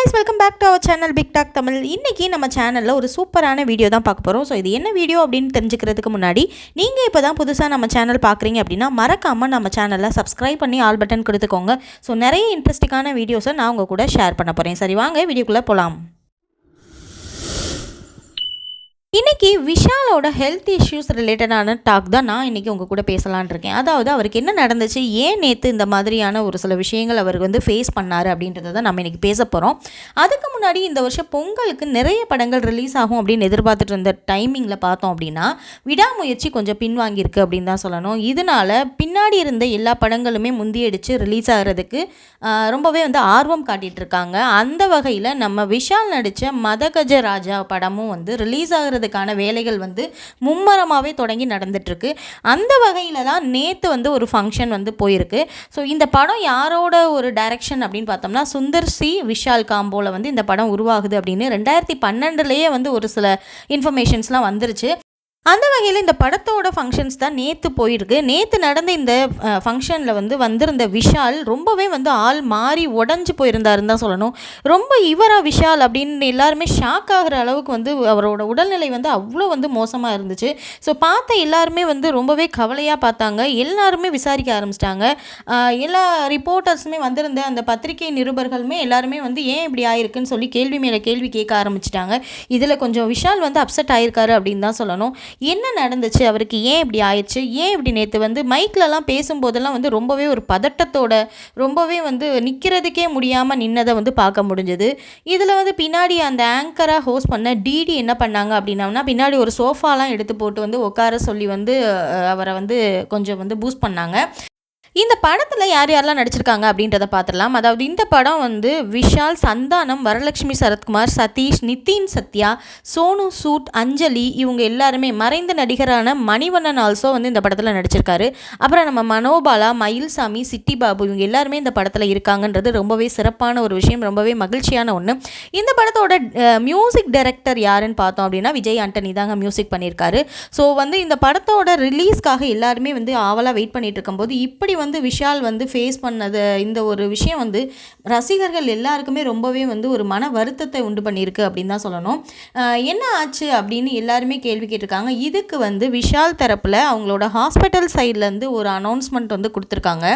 Guys welcome back to our channel big talk Tamil இன்றைக்கி நம்ம சேனலில் ஒரு சூப்பரான வீடியோ தான் பார்க்க போகிறோம் ஸோ இது என்ன வீடியோ அப்படின்னு தெரிஞ்சுக்கிறதுக்கு முன்னாடி நீங்கள் இப்போ தான் புதுசாக நம்ம சேனல் பார்க்குறீங்க அப்படின்னா மறக்காமல் நம்ம சேனலில் சப்ஸ்கிரைப் பண்ணி ஆல் பட்டன் கொடுத்துக்கோங்க. ஸோ நிறைய இன்ட்ரெஸ்டிங்கான வீடியோஸை நான் உங்கள் கூட ஷேர் பண்ண போகிறேன் சரி வாங்க வீடியோக்குள்ளே போகலாம் இன்றைக்கி விஷாலோட ஹெல்த் இஷ்யூஸ் ரிலேட்டடான டாக் தான் நான் இன்றைக்கி உங்கள் கூட பேசலான் இருக்கேன். அதாவது அவருக்கு என்ன நடந்துச்சு ஏன் நேற்று இந்த மாதிரியான ஒரு சில விஷயங்கள் அவர் வந்து ஃபேஸ் பண்ணார் அப்படின்றத தான் நம்ம இன்றைக்கி பேச போகிறோம் அதுக்கு முன்னாடி இந்த வருஷம் பொங்கலுக்கு நிறைய படங்கள் ரிலீஸ் ஆகும் அப்படின்னு எதிர்பார்த்துட்டு இருந்த டைமிங்கில் பார்த்தோம் அப்படின்னா விடாமுயற்சி கொஞ்சம் பின்வாங்கியிருக்கு அப்படின்னு தான் சொல்லணும். இதனால் பின்னாடி இருந்த எல்லா படங்களுமே முந்தியடிச்சு ரிலீஸ் ஆகிறதுக்கு ரொம்பவே வந்து ஆர்வம் காட்டிகிட்டு இருக்காங்க. அந்த வகையில் நம்ம விஷால் நடித்த மதகஜ ராஜா படமும் வந்து ரிலீஸ் ஆகிறதுக்கான வேலைகள் வந்து மும்மரமாகவே தொடங்கி நடந்துட்டுருக்கு. அந்த வகையில் தான் நேற்று வந்து ஒரு ஃபங்க்ஷன் வந்து போயிருக்கு. ஸோ இந்த படம் யாரோட ஒரு டைரக்ஷன் அப்படின்னு பார்த்தோம்னா சுந்தர் சி விஷால் காம்போவில் வந்து இந்த படம் உருவாகுது அப்படின்னு ரெண்டாயிரத்தி பன்னெண்டுலேயே வந்து ஒரு சில இன்ஃபர்மேஷன்ஸ்லாம் வந்துருச்சு. அந்த வகையில் இந்த படத்தோட ஃபங்க்ஷன்ஸ் தான் நேற்று போயிருக்கு. நேற்று நடந்த இந்த ஃபங்க்ஷனில் வந்து வந்திருந்த விஷால் ரொம்பவே வந்து ஆள் மாறி உடஞ்சி போயிருந்தாருன்னு தான் சொல்லணும். ரொம்ப இவரா விஷால் அப்படின்னு எல்லாருமே ஷாக் ஆகிற அளவுக்கு வந்து அவரோட உடல்நிலை வந்து அவ்வளோ வந்து மோசமாக இருந்துச்சு. ஸோ பார்த்த எல்லாருமே வந்து ரொம்பவே கவலையாக பார்த்தாங்க. எல்லாருமே விசாரிக்க ஆரம்பிச்சிட்டாங்க. எல்லா ரிப்போர்ட்டர்ஸுமே வந்திருந்த அந்த பத்திரிகை நிருபர்களுமே எல்லாருமே வந்து ஏன் இப்படி ஆயிருக்குன்னு சொல்லி கேள்வி மேலே கேள்வி கேட்க ஆரம்பிச்சிட்டாங்க. இதில் கொஞ்சம் விஷால் வந்து அப்செட் ஆயிருக்காரு அப்படின்னு தான் சொல்லணும். என்ன நடந்துச்சு? அவருக்கு ஏன் இப்படி ஆயிடுச்சு? ஏன் இப்படி நேற்று வந்து மைக்லலாம் பேசும்போதெல்லாம் வந்து ரொம்பவே ஒரு பதட்டத்தோட ரொம்பவே வந்து நிற்கிறதுக்கே முடியாமல் நின்னதை வந்து பார்க்க முடிஞ்சது. இதில் வந்து பின்னாடி அந்த ஆங்கராக ஹோஸ்ட் பண்ண டிடி என்ன பண்ணாங்க அப்படின்னா பின்னாடி ஒரு சோஃபாலாம் எடுத்து போட்டு வந்து உட்கார சொல்லி வந்து அவரை வந்து கொஞ்சம் வந்து பூஸ்ட் பண்ணாங்க. இந்த படத்தில் யார் யாரெல்லாம் நடிச்சிருக்காங்க அப்படின்றத பார்த்துடலாம் அதாவது இந்த படம் வந்து விஷால் சந்தானம் வரலட்சுமி சரத்குமார் சதீஷ் நிதின் சத்யா சோனு சூட் அஞ்சலி இவங்க எல்லாருமே மறைந்த நடிகரான மணிவண்ணன் ஆல்சோ வந்து இந்த படத்தில் நடிச்சிருக்காரு. அப்புறம் நம்ம மனோபாலா மயில்சாமி சிட்டி பாபு இவங்க எல்லாருமே இந்த படத்தில் இருக்காங்கன்றது ரொம்பவே சிறப்பான ஒரு விஷயம் ரொம்பவே மகிழ்ச்சியான ஒன்று இந்த படத்தோட மியூசிக் டைரக்டர் யாருன்னு பார்த்தோம் அப்படின்னா விஜய் ஆண்டனி தாங்க மியூசிக் பண்ணியிருக்காரு. ஸோ வந்து இந்த படத்தோட ரிலீஸ்க்காக எல்லாருமே வந்து ஆவலாக வெயிட் பண்ணிட்டு இருக்கும்போது இப்படி வந்து விஷால் வந்து ஃபேஸ் பண்ணது இந்த ஒரு விஷயம் வந்து ரசிகர்கள் எல்லாருக்குமே ரொம்பவே வந்து ஒரு மன வருத்தத்தை உண்டு பண்ணியிருக்கு அப்படின்னு தான் சொல்லணும். என்ன ஆச்சு அப்படின்னு எல்லாருமே கேள்வி கேட்டிருக்காங்க. இதுக்கு வந்து விஷால் தரப்பில் அவங்களோட ஹாஸ்பிட்டல் சைட்லேருந்து ஒரு அனௌன்ஸ்மெண்ட் வந்து கொடுத்துருக்காங்க.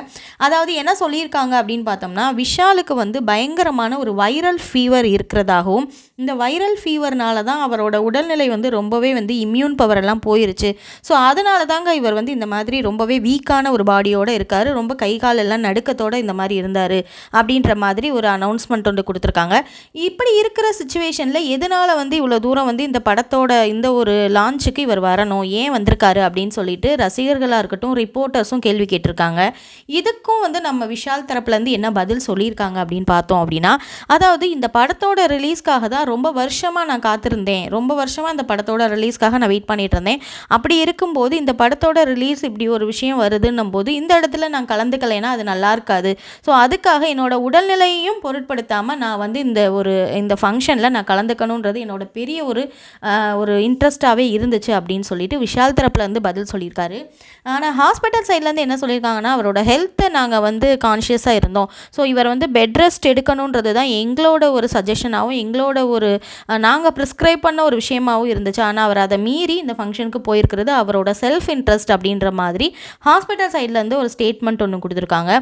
அதாவது என்ன சொல்லியிருக்காங்க அப்படின்னு பார்த்தோம்னா விஷாலுக்கு வந்து பயங்கரமான ஒரு வைரல் ஃபீவர் இருக்கிறதாகவும் இந்த வைரல் ஃபீவர்னால தான் அவரோட உடல்நிலை வந்து ரொம்பவே வந்து இம்யூன் பவர் எல்லாம் போயிருச்சு. ஸோ அதனால தாங்க இவர் வந்து இந்த மாதிரி ரொம்பவே வீக்கான ஒரு பாடியோடு இருக்க இருக்காரு ரொம்ப கை கால் எல்லாம் நடுக்கத்தோட இந்த மாதிரி இருந்தார் அப்படின்ற மாதிரி ஒரு அனௌன்ஸ்மெண்ட் ஒன்று கொடுத்துருக்காங்க. இப்படி இருக்கிற சுச்சுவேஷனில் எதனால் வந்து இவ்வளோ தூரம் வந்து இந்த படத்தோட இந்த ஒரு லான்ச்சுக்கு இவர் வரணும்? ஏன் வந்திருக்காரு அப்படின்னு சொல்லிட்டு ரசிகர்களாக இருக்கட்டும் ரிப்போர்ட்டர்ஸும் கேள்வி கேட்டிருக்காங்க. இதுக்கும் வந்து நம்ம விஷால் தரப்புலேருந்து என்ன பதில் சொல்லியிருக்காங்க அப்படின்னு பார்த்தோம் அப்படின்னா அதாவது இந்த படத்தோட ரிலீஸ்க்காக தான் ரொம்ப வருஷமாக நான் காத்திருந்தேன். ரொம்ப வருஷமாக இந்த படத்தோட ரிலீஸ்க்காக நான் வெயிட் பண்ணிட்டு இருந்தேன். அப்படி இருக்கும்போது இந்த படத்தோட ரிலீஸ் இப்படி ஒரு விஷயம் வருதுன்னும் போது இந்த இடத்துல நான் கலந்துக்கலைன்னா அது நல்லா இருக்காது. ஸோ அதுக்காக என்னோட உடல்நிலையையும் பொருட்படுத்தாமல் நான் வந்து இந்த ஒரு இந்த ஃபங்க்ஷனில் நான் கலந்துக்கணுன்றது என்னோட பெரிய ஒரு ஒரு இன்ட்ரெஸ்ட்டாகவே இருந்துச்சு அப்படின்னு சொல்லிட்டு விஷால் தரப்பில் வந்து பதில் சொல்லியிருக்காரு. ஆனால் ஹாஸ்பிட்டல் சைட்லேருந்து என்ன சொல்லியிருக்காங்கன்னா அவரோட ஹெல்த்தை நாங்கள் வந்து கான்ஷியஸாக இருந்தோம். ஸோ இவர் வந்து பெட் ரெஸ்ட் எடுக்கணுன்றது தான் எங்களோட ஒரு சஜஷனாகவும் எங்களோட ஒரு நாங்கள் ப்ரிஸ்கிரைப் பண்ண ஒரு விஷயமாகவும் இருந்துச்சு. ஆனால் அவர் அதை மீறி இந்த ஃபங்க்ஷனுக்கு போயிருக்கிறது அவரோட செல்ஃப் இன்ட்ரெஸ்ட் அப்படின்ற மாதிரி ஹாஸ்பிட்டல் சைட்லேருந்து ஒரு ஸ்டேட் ஸ்டேட்மெண்ட் ஒன்று கொடுத்துருக்காங்க.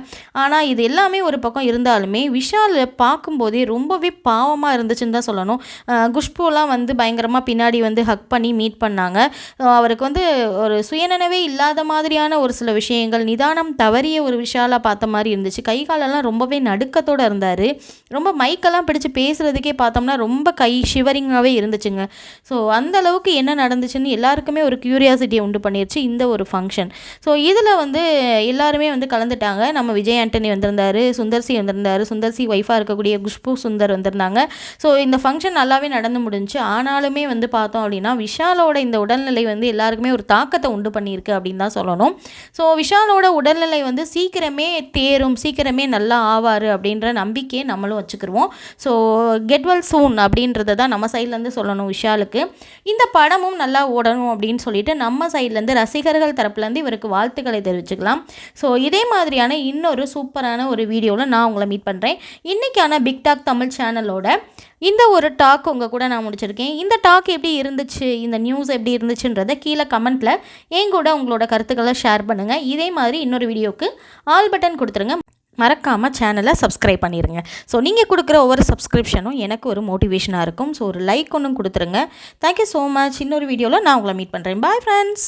ஆனால் இது எல்லாமே ஒரு பக்கம் இருந்தாலுமே விஷால் பார்க்கும்போதே ரொம்பவே பாவமாக இருந்துச்சுன்னு தான் சொல்லணும். குஷ்புலாம் வந்து பயங்கரமாக பின்னாடி வந்து ஹக் பண்ணி மீட் பண்ணாங்க. அவருக்கு வந்து ஒரு சுயநினைவே இல்லாத மாதிரியான ஒரு சில விஷயங்கள் நிதானம் தவறிய ஒரு விஷாலாக பார்த்த மாதிரி இருந்துச்சு. கை காலெல்லாம் ரொம்பவே நடுக்கத்தோடு இருந்தார். ரொம்ப மைக்கெல்லாம் பிடிச்சு பேசுகிறதுக்கே பார்த்தோம்னா ரொம்ப கை ஷிவரிங்காகவே இருந்துச்சுங்க. ஸோ அந்த அளவுக்கு என்ன நடந்துச்சுன்னு எல்லாருக்குமே ஒரு க்யூரியாசிட்டியை உண்டு பண்ணிருச்சு இந்த ஒரு ஃபங்க்ஷன் ஸோ இதில் வந்து எல்லாருமே வந்து கலந்துட்டாங்க. நம்ம விஜய் ஆண்டனி வந்திருந்தார் சுந்தர்சி வந்திருந்தாரு சுந்தர்சி ஒய்ஃபாக இருக்கக்கூடிய குஷ்பு சுந்தர் வந்திருந்தாங்க. ஸோ இந்த ஃபங்க்ஷன் நல்லாவே நடந்து முடிஞ்சுச்சு ஆனாலுமே வந்து பார்த்தோம் அப்படின்னா விஷாலோட இந்த உடல்நிலை வந்து எல்லாருக்குமே ஒரு தாக்கத்தை உண்டு பண்ணியிருக்கு அப்படின்னு தான் சொல்லணும். ஸோ விஷாலோட உடல்நிலை வந்து சீக்கிரமே தேரும் சீக்கிரமே நல்லா ஆவார் அப்படின்ற நம்பிக்கையை நம்மளும் வச்சுக்கிருவோம். ஸோ கெட் வெல் சூன் அப்படின்றத தான் நம்ம சைட்லேருந்து சொல்லணும் விஷாலுக்கு. இந்த படமும் நல்லா ஓடணும் அப்படின்னு சொல்லிட்டு நம்ம சைட்லேருந்து ரசிகர்கள் தரப்புலேருந்து இவருக்கு வாழ்த்துக்களை தெரிவிச்சுக்கலாம். ஸோ இதே மாதிரியான இன்னொரு சூப்பரான ஒரு வீடியோவில் நான் உங்களை மீட் பண்ணுறேன் இன்றைக்கான பிக் டாக் தமிழ் சேனலோட இந்த ஒரு டாக் உங்கள் கூட நான் முடிச்சிருக்கேன். இந்த டாக் எப்படி இருந்துச்சு? இந்த நியூஸ் எப்படி இருந்துச்சுன்றதை கீழே கமெண்ட்டில் என் கூட உங்களோட கருத்துக்களை ஷேர் பண்ணுங்கள் இதே மாதிரி இன்னொரு வீடியோவுக்கு ஆல் பட்டன் கொடுத்துருங்க. மறக்காமல் சேனலை சப்ஸ்கிரைப் பண்ணிடுங்க ஸோ நீங்கள் கொடுக்குற ஒவ்வொரு சப்ஸ்கிரிப்ஷனும் எனக்கு ஒரு மோட்டிவேஷனாக இருக்கும். ஸோ ஒரு லைக் ஒன்றும் கொடுத்துருங்க. தேங்க்யூ ஸோ மச் இன்னொரு வீடியோவில் நான் உங்களை மீட் பண்ணுறேன் பாய் ஃப்ரெண்ட்ஸ்